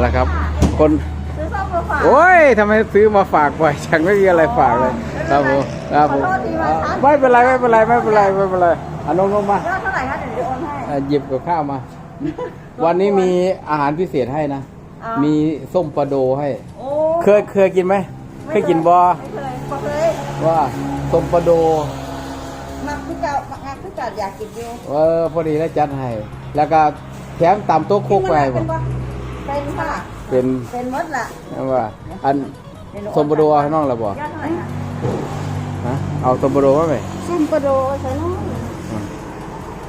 แล้วครับ คนซื้อส้มมาฝากโอ้ยทำไมซื้อมาฝากบ่อยจังไม่มีอะไรฝากเลยครับผมครับผมขอโทษทีมาช้าไม่เป็นไรไม่เป็นไรไม่เป็นไรไม่เป็นไรเอานงลงมายอดเท่าไหร่คะเดี๋ยวจะโอนให้อะหยิบกับข้าวมา วันนี้มีอาหารพิเศษให้นะอ๋อมีส้มปลาโดให้โอ้เคยเคยกินไหมเคยกินบอไม่เคยบ่เคยว่าส้มปลาโดมักพี่เก่ามักงักพี่เก่าอยากกินอยู่เออพอดีแล้วจัดให้แล้วก็แถมตำโต๊ะโคกไปเป็นปะ เป็นค่ะเป็นเป็นมดละนะว่าอันส้มปลาโดให้น้องเราบอกยอดเท่าไหร่คะฮะเอาส้มปลาโดมาไหมส้มปลาโดใช่น้อง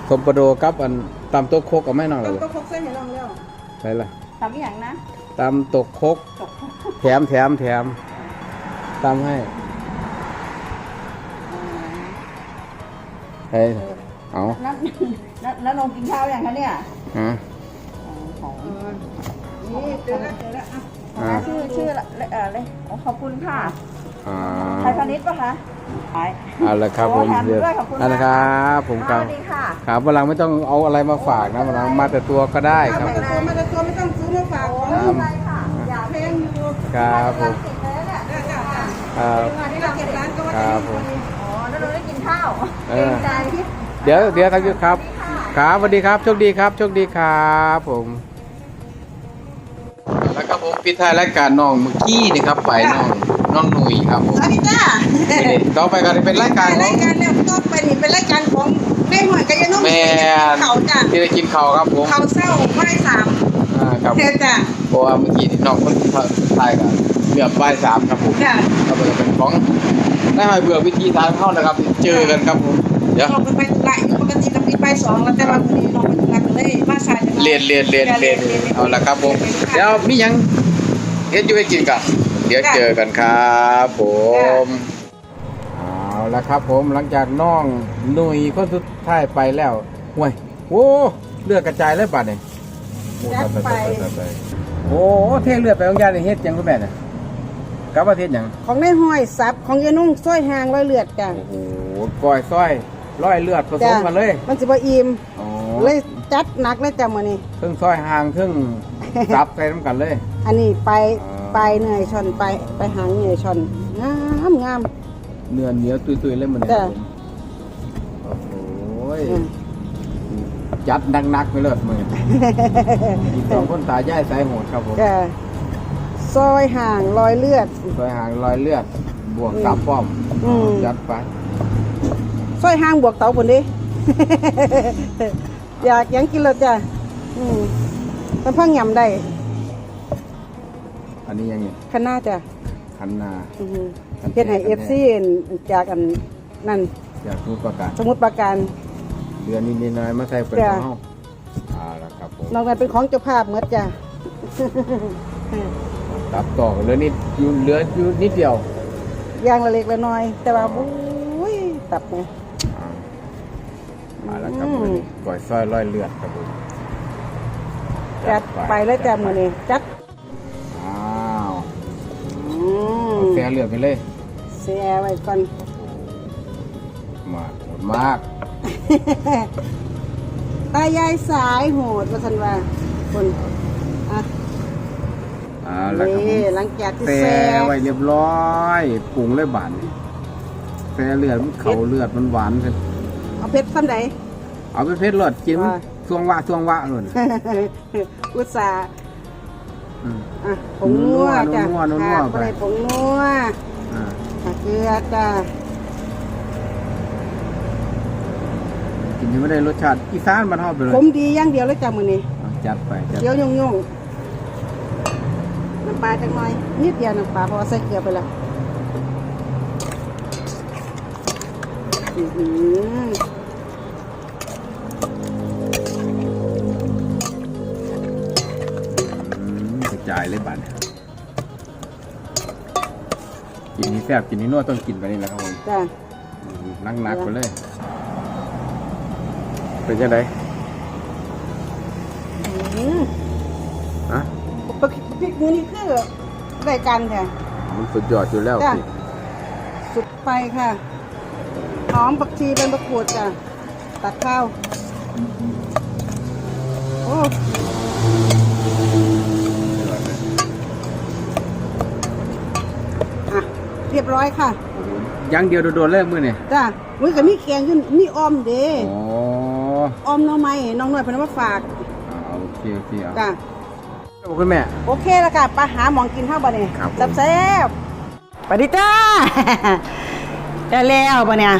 ส้มปลาโดกับอันตำโต๊ะโคกกับแม่น้องเราต้บมอกก็คกเส้นให้น้องเร็วใช่ละทำอหย่างนะตำตกโคกตกแถมแถมแถมตำให้เฮ้ยเอานั่นนั่นนั่นลงกินข้าวอย่างคะเนี่ยฮะ นี่เจอแล้วเจอแล้วอ่าชื่อชื่อละเออเลยอ๋อขอบคุณค่ะอ่าไทยพาณิชย์ปะคะใช่เอาละครับผมโอ้แถมเดี๋ยวด้วยขอบคุณเอาละครับผมคสรับวัสดีค่ะครับวันหลังไม่ต้องเอาอะไรมาฝากนะวันหลังมาแต่ตัวก็ได้ครับมาแต่ตัวมาแต่ตัวไม่ต้องซื้อมาฝากของไม่เป็นไรค่ะ อย่าเพลงอยู่ครับผม ติดเลยเนี่ย ครับ มาที่เราเก็บร้านก็ครับผมอ๋อ แล้วเราได้กินข้าวเอเกรองใจ เดี๋ยวเดี๋ยวทางยุทธครับครับสวัสดีครับโชคดีครับโชคดีครับผมแล้วครับผม ปิดท้ายรายการน้องเมื่อกี้นี่ครับไปน้องน้องหนุ่ยครับผมสวัสดีจ้าวันนี้ต่อไปก็จะเป็นรายการขอรางยการเนี่ยก็เป็นเป็นรายการของแม่หวยกายนมแม่เขาจ้ะที่ได้กินข้าวครับผมเขาเศร้าไม่สามอ่าครับเทจ้ะเพราะว่าเมื่อกี้ที่น้องคนถ่ายกันเกือบบ่ายสามครับผมจ้ะครับผมเป็นของได้หอยเบื่อวิธีทางเข้านะครับ เจอกันครับผมเดี๋ยวเราไปไปละปกติเราปิดไปสองแล้วแต่ว่าวันนี้เราไปทำงานกันเลยมาสายจังเรียนเรียนเรียนเรียนเอาละครับผมเดี๋ยวมีหยัง เฮ็ดอยู่ให้กินกันเดี๋ยวเจอกันครับผมเอาละครับผมหลังจากน้องหนุ่ยคนสุดท้ายไปแล้วห่วยโอ้เลือดกระจายเลยบาดนี่โอ้ตายตายตายตายโอ้เทเลือดไปของยานี่เฮ็ดหยังคุณแม่น่ะกลับประเทศหยังของในห้อยซับของยานุ่งส้อยหางร้อยเลือดจ้ะโอ้โหก้อยซ้อยร้อยเลือดผสมกันเลย มันสิบ่อิ่มอ๋อเลยจัดหนักเลยจ้ะมื้อนี้เครื่องซ้อยห่างเครื่อง ซับใส่น้ำกันเลย อันนี้ไปอ่าไปเหนื่อยชอนไปไปหางเหนื่อยชอนงามงามเนื้อเหนียวตุยๆเลยมันเนี่ยจ้ะโอ้โหอืมจัดนักๆไปเลยมืออีกสองคนตายายสายโหดครับผมก็ซอยห่างรอยเลือดซอยห่างรอยเลือด บวกตับป้อมอืมจัดไปซอยห่างบวกเตาผลดิอยากหยังกินแล้วจ้ะอืม แต่เพิ่งยำได้อันนี้ยังไงขนาจ้ะคันนาอือเฮ็ดให้เอฟซีจากอันนั่นอยากพูดประกาศสมุดประการเดือนนี้นิดหน้อยมาใส่เป็นจ้ะของเฮาเอาละครับผมนอกนั้นเป็นของเจ้าภาพหมดจ้ะตับต่อเหลือนิดอยู่เหลืออยู่นิดเดียวอย่างละเล็กละน้อย แต่ว่าบุ้ยตับไงอ่ามาแล้วครับอืมมื้อนี้ก่อยซอยร้อยเลือดครับผม จัดไปแล้วจ้ะมื้อนี้จัดอ้าวอืมเอาแซ่เลือดไปเลยเสียไว้ก่อนมากโหดมากตายายสายโหดว่าซั่นว่าคนอะอ่าแล้วครับผนี่มหลังจากที่แซ่แซ่ไว้เรียบร้อยปรุงเลยบานแซ่เลือดมันเขาเลือดมันหวานกันเอาเพชรซ้ำใดเอาไปเพชรเลือดกินว่าช่ วงวะช่วงวะเลยอุตส่าห์อืมอะผงนัวจ้ะนัวนัวนัวขาดไปไปผงนัวอ่าขาเกลือจ้ะกินยังไม่ได้รสชาติอีสานมันทอดไปเลยผมดีอย่างเดียวเลยจ้ะมื้อนี้เอาจัดไปจัดเคี้ยวยุ่งยุ่งน้ำปลาจังหน่อยนิดเดียวน้ำปลาเพราะว่าใส่เกลือไปแล้วอื้อหืออื จายเลยบานกินนี้แซ่บกินนี้นวดต้องกินไปนี่แหละครับผมจ้ะนักนักๆไปเลยเป็นยังไงอื้อหือฮะปกพริกมือนี่คือได้กันแท้มันสุดยอดอยู่แล้วจ้ะพี่สุดไปค่ะหอมผักชีเป็นมะกรูดจ้ะตัดข้าวโอ้ เรียบร้อยค่ะอยังเดียวโดนๆเลยมื้อนี่จ้าอุ้ยก็มีแกงอยู่มีออมเด้อ๋อออมหน้องไม้น้องหน่อยเพนเอามาฝากอ่าโอเคโอเคเอาจ้าขอบคุณแม่ โอเคแล้วค่ะไปหาหมองกินข้าวบ่เนี่ยครับผม แซ่บๆไปดิจ้า ได้แล้วบ่เนี่ย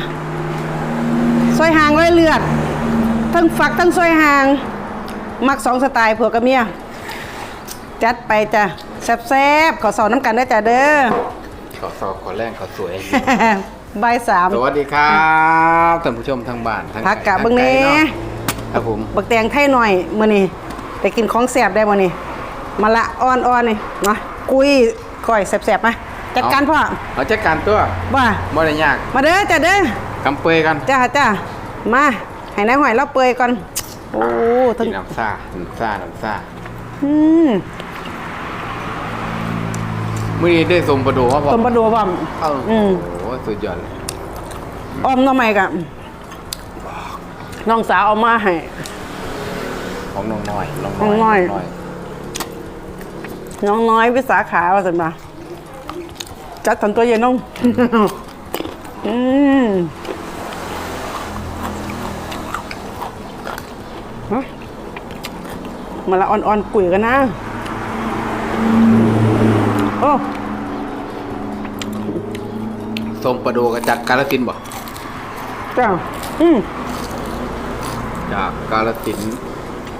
ซอยหางร้อยเลือด ทั้งฝักทั้งซอยหาง มักสองสไตล์ผัวกับเมีย จัดไปจ้ะแซ่บๆขอสอนน้ำกันได้อจ้ะเด้อ ขอสอบขอแรงขอสวยใบายสามสวัสดีครับท่านผู้ชมทางบ้านทางพักกะทางเบิ่งแหน่ไกลเนาะครับผมบักแตงไทยหน่อยมื้อนี้ไปกินของแซ่บได้บ่นี่มาละอ่อนๆนี่นะกุยก้อยแซ่บๆมาจัดการพ่อเอาจัดการตัวว่าบ่ได้ยาก มาเด้อจ้ะเด้อกำเปยกันจ้าจ้ามาให้นายหอยเราเปยก่อนโอ้ทั้งกินน้ำซ่าน้ำซ่าน้ำซ่าอืม มื้อนี้ได้สมประดูว่าพอต้มปลาดูบ่อม เอออืม โอ้สุดยอดเลยอ้อมหน้องใหม่กะน้องสาวเอามาให้ ของน้องน้อยน้องน้องน้อย น้อยน้องน้อยวิสาขาว่าสันมาจัดทันตัวเย็นน้อง อืมฮะมาละอ่อนๆกุยกันนะ โอ้สมประดูกับจากกาลสินธุ์บ่จ้าอืมจากกาลสินธุ์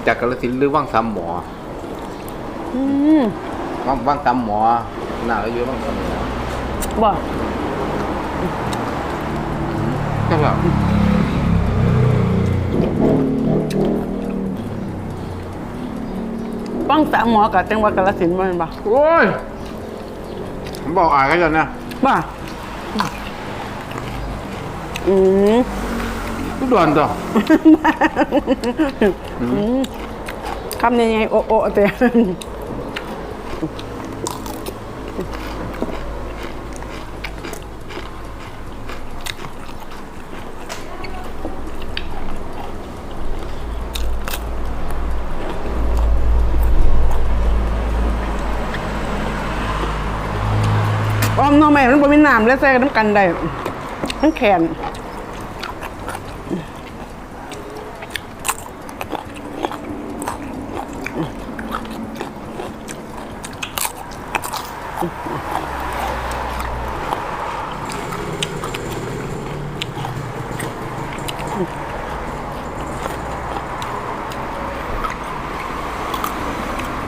จากกาลสินธุ์หรือว่างซ้ำหมออืมว่างว่างซ้ำหมอหน้าเราอยู่ว่างซ้ำหมอบ่ใช่ครับป้องสามหมอกับจังหวัดกาฬสินธุ์บ่แมันบ่โอ้ยผม บอกอายกันจังนะบ่อืมทุกเดือนต่อคำยังไงโอโอเตะ อ้อมน้องใหม่มันบ่มีน้ำแล้วใส่กันน้ำกันได้มันแข็ง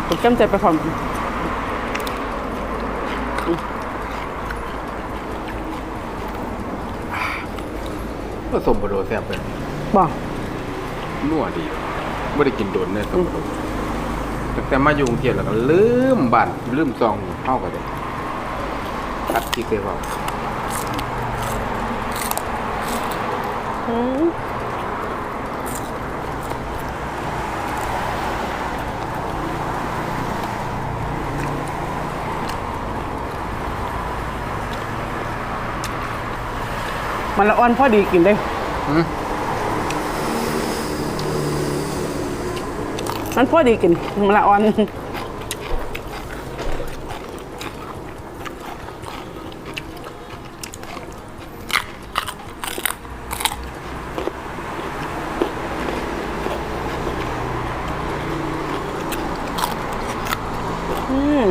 ผมจำใจไปพร้อม ก็สมประดูแซ่บเลยบอกนัวดีไม่ได้กินโดนเนี่ยสมประดูตั้งแต่มาอยู่กรุงเทพแล้วก็ลืมบ้านลืมซองเข้าไปเลยคัดที่เคยบอกมันละอ่อนพอดีกินได้ มันพอดีกินมะละอ่อน อืม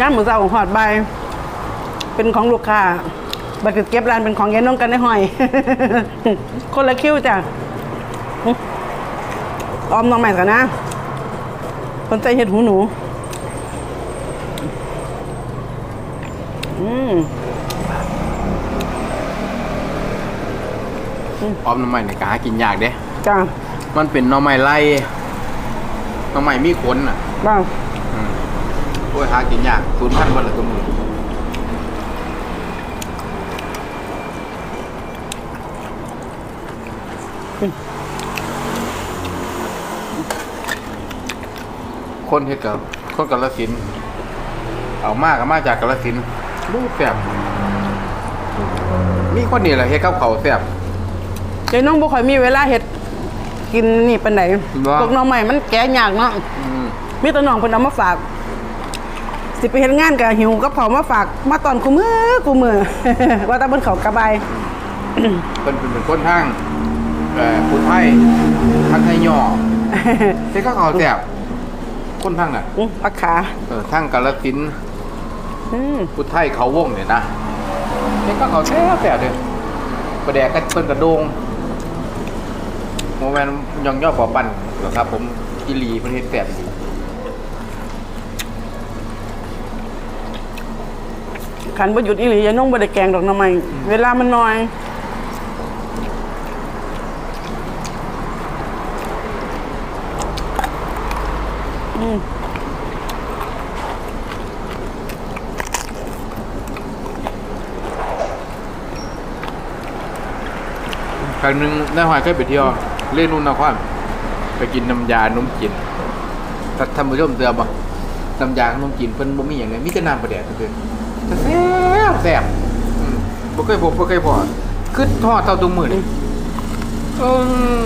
ย่ามหมูเจ้าของหอดใบ เป็นของลูกค้าบัตรเก็บร้านเป็นของยายน้องกันได้หอย คนละคิวจ้ะหึออมน้องใหม่กันนะคนใจเห็ดหูหนู อืมออมหน้ำใหม่ในกหากินยากเด้ จ้ามันเป็นหน่อไม้ไล่หน่อไม้มีขนอะ บ้างอืมโอ้ยหากินยากศูนย์พันวันละตัวมือคนเฮ็ดกับคนกับละสินธุ์เอามากก็มาจากกาฬสินธุ์รูปแซ่บมีคนนี่แหละเฮ็ดกับเขาวแซ่บเดี๋ยวน้องบ่ค่อยมีเวลาเฮ็ดกินนี่ปานใดว่าพวกน้องใหม่มันแก่ยากเนาะอืมมีแต่น้องเพิ่นเอามาฝาก สิไปเฮ็ดงานก็หิวกับเขาวมาฝากมาตอนกูมือกูมือ ว่าแต่เพิ่นเขากระบายเพิ่นเป็นคนทางเอ่อผู้ไทยทางไทยย่อเฮ็ดกับเขาวแซ่บคนทางน่ะอื้อปักขาเออทางกาฬสินธุ์อืมผู้ไทยเขาวงเนี่ยนะเฮ็ดกับเขาวแซ่บแซ่บเด้อประแดกก็เพิ่นกระโดงโมแมนย่องย่อปอปั่นหรอกครับ ผมอีหลีเพิ่นเฮ็ดแซ่บดี ขันบ่หยุดอีหลียายน้องบ่ได้แกงดอกหน้ำไม้เวลามันน้อย อืมครั้งหนึงนายหอยเคยไปเที่ยวเล่นนุ่นนครไปกินน้ำยานุ่มจีนถ้าท่านผู้ชมเตือนบ่น้ำยาขนมจีนเพิ่นบ่มีหยังเลยมีแต่น้ำปลาแดกเพิ่น แต่แซ่บแซ่บอืมบ่เคยพบบ่เคยพอคือทอดเท่าตุงมือนี่เออ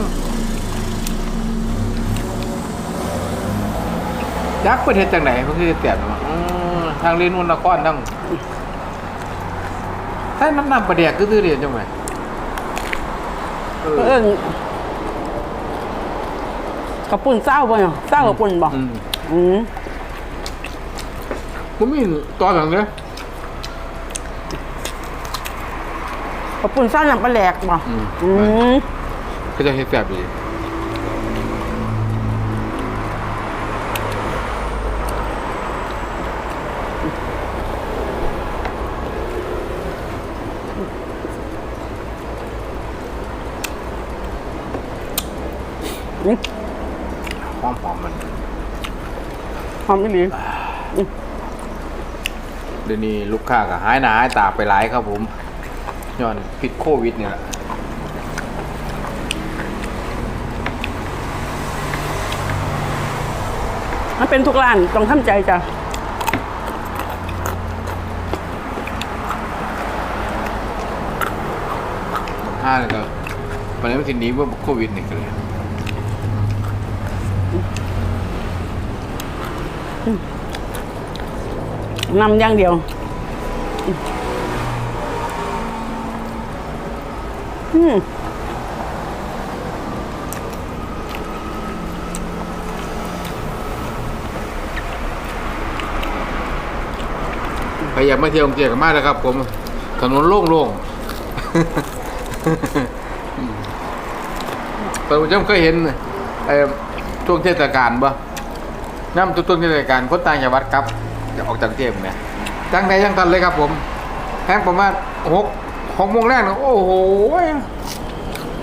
ยักษ์เพิ่นเฮ็ดจังไดเพิ่นคือแซ่บเนาะอืมทางเล่นนุ่นนครทั้งถ้าน้ำน้ำปลาแดกคือซื่อเดียวจังไดเออเอิ้นกระปุ่นเศร้าบ่เนาะเศร้ากระปุ่นบ่อืม อืม ผมมีตอนหลังเนี่ย กระปุ่นเศร้าน้ำปลาแหลกบ่อืม อืมก็จะเฮ็ดแบบดีอืมหอมหอมมันหอมอีหลีเดี๋ยวนี้ลูกค้าก็หายหนาหายตาไปหลายครับผม ย้อนพิษโควิดเนี่ยแหละมันเป็นทุกร้านต้องทำใจจ้ะห้าเลยก็วันนี้มันทีนี้ว่าโควิดนี่ก็เลยนำอย่างเดียว อืมใครอยากมาเที่ยวกรุงเทพกันมากนะครับ ผม ถนนโล่งๆแต่ผมจำเคยเห็นไอ้ช่วงเทศกาลบ่น้ำต้นเทศกาลคนต่างจังหวัดครับ จะออกจากกรุงเทพเนี่ยจังใดจังทันเลยครับผม แห้งประมาณหก หกโมงแรกนะโอ้โห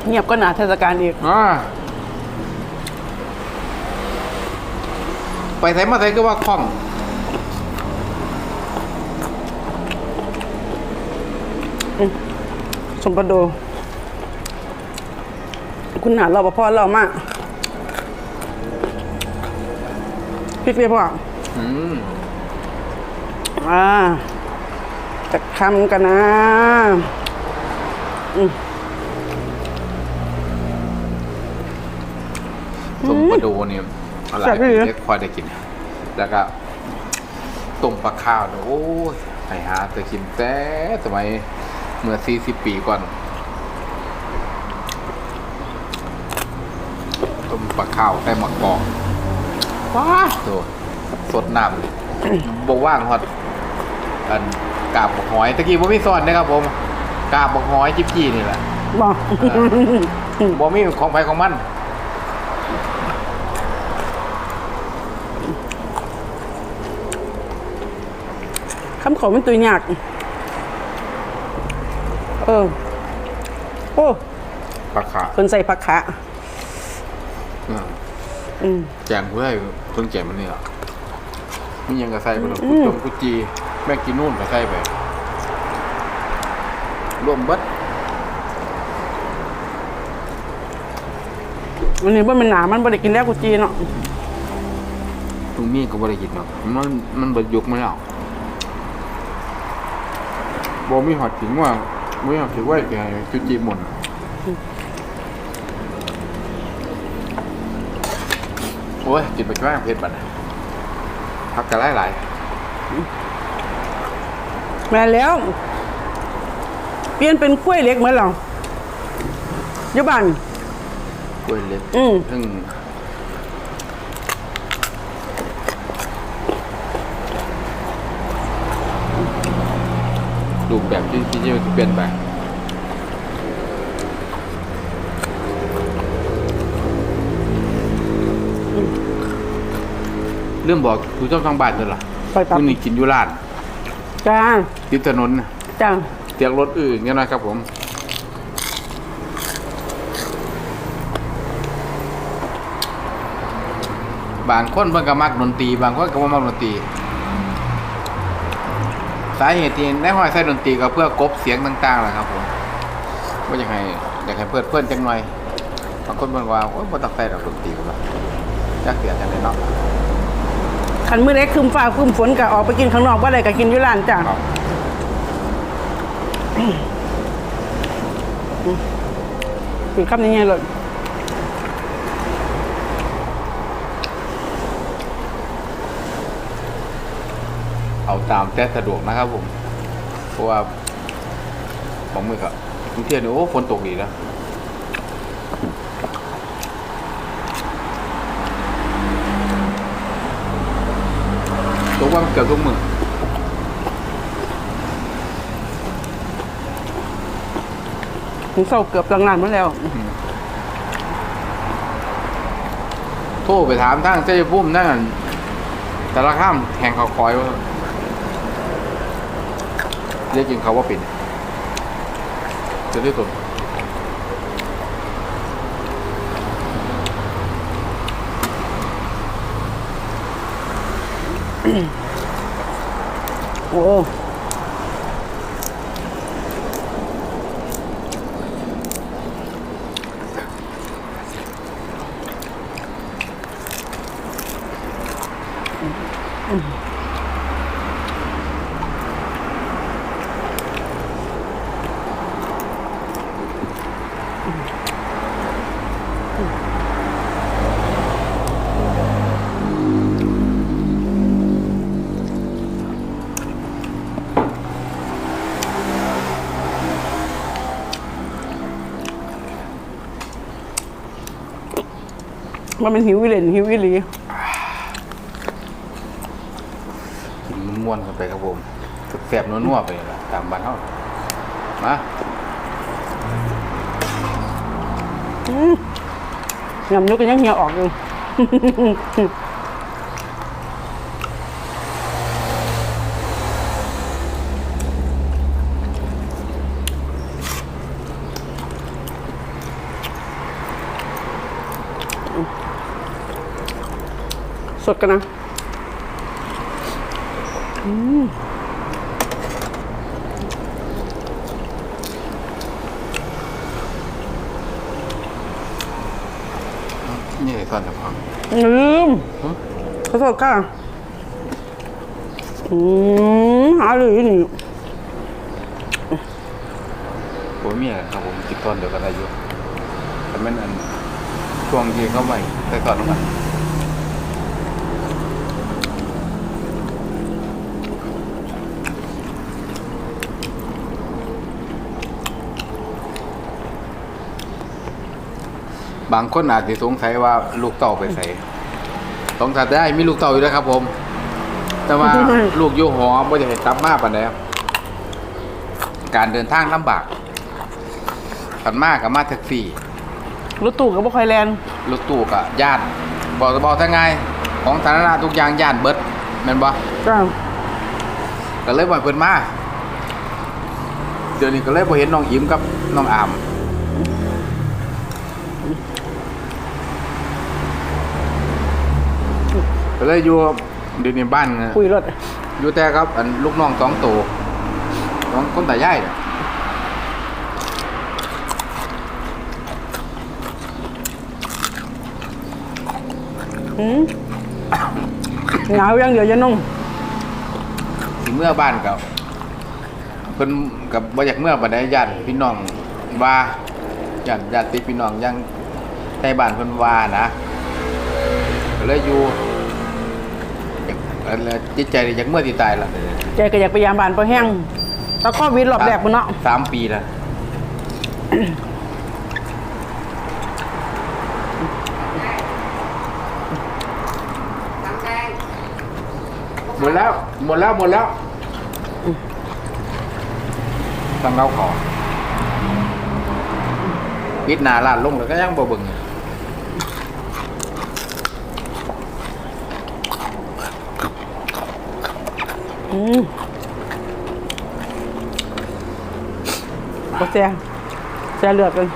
เงียบก็หนาเทศกาลอีกอ่าไปไสมาไสก็ว่าคล่อง สมปโด คุณหาเราปพ่อเรามากพริกเรียพ่ออืมอ่าจะคำกันนะ ต้มปลาดูนี่อะไรแซ่บดีนะเด็กคอยได้กิน แล้วก็ต้มปลาข้าวเนี่ยโอ้ยไปหาแต่กินแต่สมัยเมื่อสี่สิบปีก่อนต้มปลาข้าวใส่หมักกอกว้าตัวสดน้ำบว่างฮอดอันกาบบักหอยตะกี้ผมมีสอนนะครับผม กาบบักหอยจิบจี้นี่แหละบอกบ่มีของไผของมันคำขอมันตัวยาก เออ โอ้ปลาขาคนใส่ผักขาอ่าอืมแจงผู้ใดเพิ่งแจงมันนี่หรอมีหยังก็ใส่ไปเลยอืกุมจงกุจีแม่งกินนู่นก็ใส่ไป รวมเบิดวันนี้ว่ามันหนามันบ่ได้กินแล้วกูจีเนาะตรงนี้ก็บ่ได้กินหรอกมันมันบ่ยุกไม่แล้วบ่มีหอดถิงว่าบ่มีหอดถิงว่าแกจุจีหมดโอ้ยกินไปช่วยเพชรบัดน่ะพักกันหลายแม่นแล้ว เปลี่ยนเป็นกล้วยเล็กเหมือนเราอยู่บ้านๆกล้วยเล็กอืม ซึ่งรูปแบบที่ที่จะเปลี่ยนไปเรื่องบอกคุณเจ้าทางบ้านด้วยล่ะไปตับคุณนี่กินอยู่ร้านจ้าติดถนนน่ะจ้า เตียงรถอื่นเนี่ยนะครับผมบางคนเพิ่นก็มักดนตรีบางคนก็บ่มักดนตรีสาเหตุที่ในห้อยใส่ดนตรีก็เพื่อกลบเสียงต่างๆแหละครับผมว่าอยากให้อยากให้เพื่อนเพื่อนจังหน่อยบางคนเพิ่นว่าโอ้ยบ่ต้องใส่ดอกดนตรีหรอกจักเสียจังได๋เนาะขันมือเล็กคืมฟ้าคืมฝนก็ออกไปกินข้างนอกว่าอะไรก็กินอยู่ร้านจ้า ครับคือคำนี้ไงเลยเอาตามแต่สะดวกนะครับผมเพราะว่าของมือก็กรุงเทพนี่โอ้ฝนตกดีแล้วตกว่ามันเกือบทุกมือ ถึงเศร้าเกือบหลังร้านมาแล้ว โทรไปถามทางเจ้าพุ่มนั่นนะแต่ละข้ามแข่งเขาคอยว่าเรียกกินเขาว่าปิดจะได้ตัวโอ้ มันเป็นหิววิเลนหิววิลีกินม้วนๆกันไปครับผมแสบๆนัวๆไปละตามบ้านเขามายำยกกันยังเหี่ยวออกอยู่ สดกันนะนี่เลยซ่อนแต่พังลืมขอโทษค่ะอืมหาเลยนี่ผมมีอะไรครับผมติดต้นเดียวกันได้อยู่แต่มันอันช่วงที่เข้าใหม่ใส่ก่อนลง บางคนอาจจะสงสัยว่าลูกเต่าไปใส่สงสัยได้มีลูกเต่าอยู่แล้วครับ ผม แต่ว่าลูกอยู่หอไม่ได้ให้กลับมาปานใดครับการเดินทางลำบากขันมากกับมาแท็กซี่รถตู้กับบ่คอยแลนรถตู้กับญาติบอกจะบอกทั้งไงของสาธารณะทุกอย่างญาติเบิดแม่นบ่จ้าก็เลยบ่ให้เพิ่นมาเดี๋ยวนี้ก็เลยบ่เห็นน้องอิมกับน้องอาม เลยอยู่เดี๋ยวนี้บ้านคุยรถอยู่แต่ครับ อันลูกน้องสองตัวของคนตายายเนี่ยอืมหนาวอย่างเดียวจะนุ่มสิเมื่อบ้านกับเพิ่นกับบ่อยากเมื่อบัดใดญาติพี่น้องว่าญาติญาติพี่น้องยังใต้บ้านเพิ่นว่านะก็เลยอยู่ อยากเอ่อจิตใจนี่อยากเมื่อที่ตายละใจก็อยากไปยามบ้านพอแห้งตะข้อวิดรอบแรกพุ่นเนาะสามปีแล้วหมดแล้วหมดแล้วหมดแล้วต้องเล่าขอปิดหนาลาดลงแล้วก็ยังบ่เบิ่ง อืมบ่แซ่แซ่เลือดกัน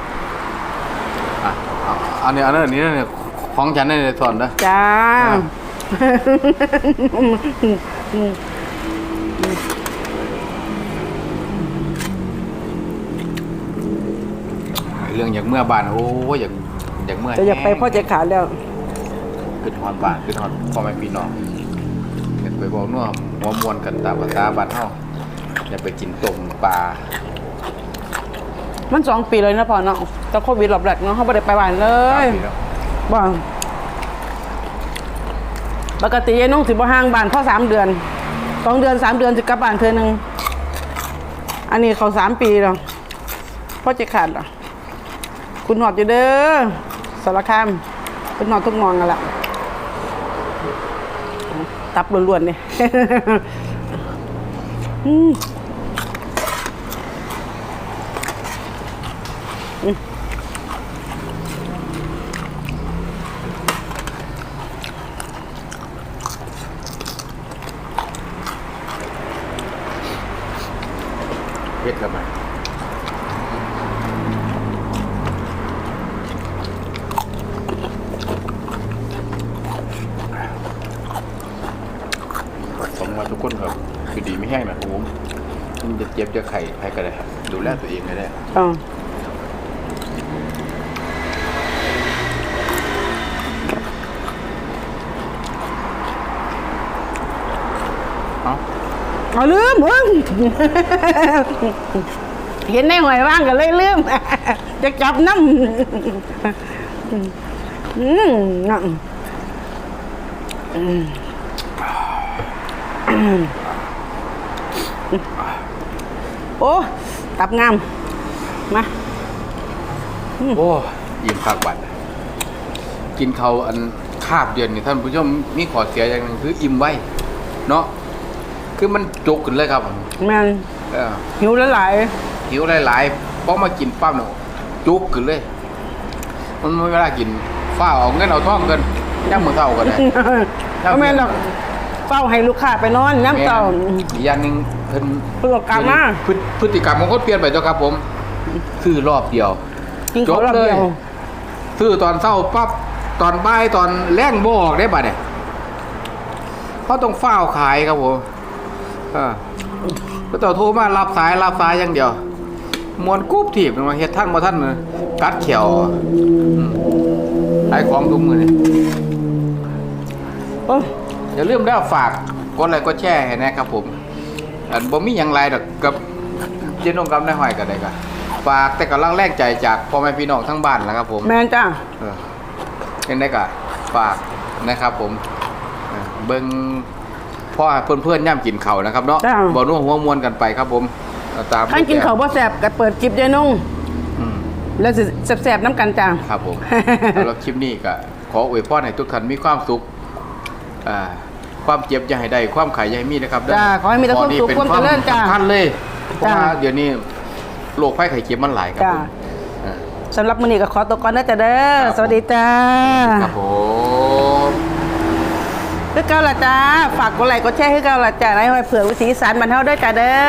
อะเอาอันนี้อันนี้อันนี้เนี่ยของฉันเนี่ยสอนนะจ้าเรื่องอย่างเมื่อบานโอ้ยอย่างอย่างเมื่อจะอยากไปพ่อจะขาดแล้วขึ้นฮอนบ้านขึ้นฮอนพ่อแม่พี่น้องอยาก ไปบอกนัวหัวมวนกันตามภาษาบ้านเฮาอยากไปกินต้มปลามันสองปีเลยนะพ่อเนาะตะโควิดรอบแรกเนาะเขาไม่ได้ไปบ้านเลสามยปีแล้วบ่ปกติยายนุ่งสิบ่ห่างบ้านพ่อสามเดือนสองเดือนสามเดือนจะกลับบ้านเธอหนึ่งอันนี้เขาสามปีแล้วพ่อจะขาดเหรอคุณหอดอยู่เด้อสารคามคุณหอดทุกมองกันละ ตับล้วนๆเนี่อืม เฮ็ดแล้วไหม ผมว่าทุกคนครับคือดีไม่แห้งนะครับผมมันจะเจ็บจะไข่ใครก็ได้ครับ ดูแลตัวเองก็ได้อ๋อเอ้าเอาลืมมึงเห็นในหอยว่างก็เลยลืม จะจับน้ำอืมน่ะอืม โอ้ ตับงาม มา โอ้ยิ้มคักบัดน่ะกินเขาวอันคาบเดียวนี่ท่านผู้ชมมีขอเสียอย่างหนึงคืออิ่มไว้ เนาะคือมันจุกขึ้นเลยครับแมนเออหิวหลายหิวหลายๆพอมากินปั๊บเนี่ยจุกขึ้นเลย มันไม่เวลากินฝ้าเอาเงินเอาทองกันย่างมือเท่ากันเลยๆก็แม่นดอก เฝ้าให้ลูกค้าไปนอนน้ำเต่าอีกอย่างหนึ่งเพิ่นเพิ่นก็กลับมาพฤพฤติกรรมของคนเปลี่ยนไปเจ้าครับผมซื้อรอบเดียวกินของเราเดียวซื้อตอนเช้าปั๊บตอนบ่ายตอนแรงบออกได้บัดเนี่ยเขาต้องเฝ้าวขายครับผมเออก็ต่อโทรมารับสายรับสายอย่างเดียวมวนกุ๊บถีบมาเฮ็ดท่านมาท่านเลยกัดเขียวอืมขายของทุกมือนี่โอ้ย อย่าลืมได้ฝากกดไลค์กดแชร์ให้นะครับผมอันบ่มีหยังไรดอกกับเจนงกับนายห้อยก็ได้ก็ฝากแต่กำลังแรงใจจากพ่อแม่พี่น้องทั้งบ้านแหล้วครับผมแม่นจ้าเออยังได้ก็ฝากนะครับผมเออเบิ่งพ่อเพื่อนเพื่อนๆย่ำกินเขาวนะครับเนาะบ่นัวหัวมวนกันไปครับผมเอาตามขั้นกินเขาวบ่แสบก็เปิดจิบยายนุ่งอืม แล้วสิแสบๆน้ำกันจ้า ครับผม สำหรับคลิปนี้ก็ขออวยพรให้ทุกท่านมีความสุขอ่า ความเจ็บอย่าให้ได้ความขายอย่าให้มีนะครับจ้าขอให้มีแต่ความสุขเป็นความความเจริญจ้าสำคัญเลยเพราะจ้าว่าเดี๋ยวนี้โรคไข้ไข้เจ็บมันหลายครับจ้าผมเออสำหรับมื้อนี้ก็ขอตัวก่อนนะจ้าเด้อครับสวัสดีจ้าครับผมคือเก่าล่ะจ้าฝากกดไลค์กดแชร์คือเก่าล่ะจ้านายห้อยเผือกวิถีอีสานบ้านเฮาด้วยจ้าเด้อ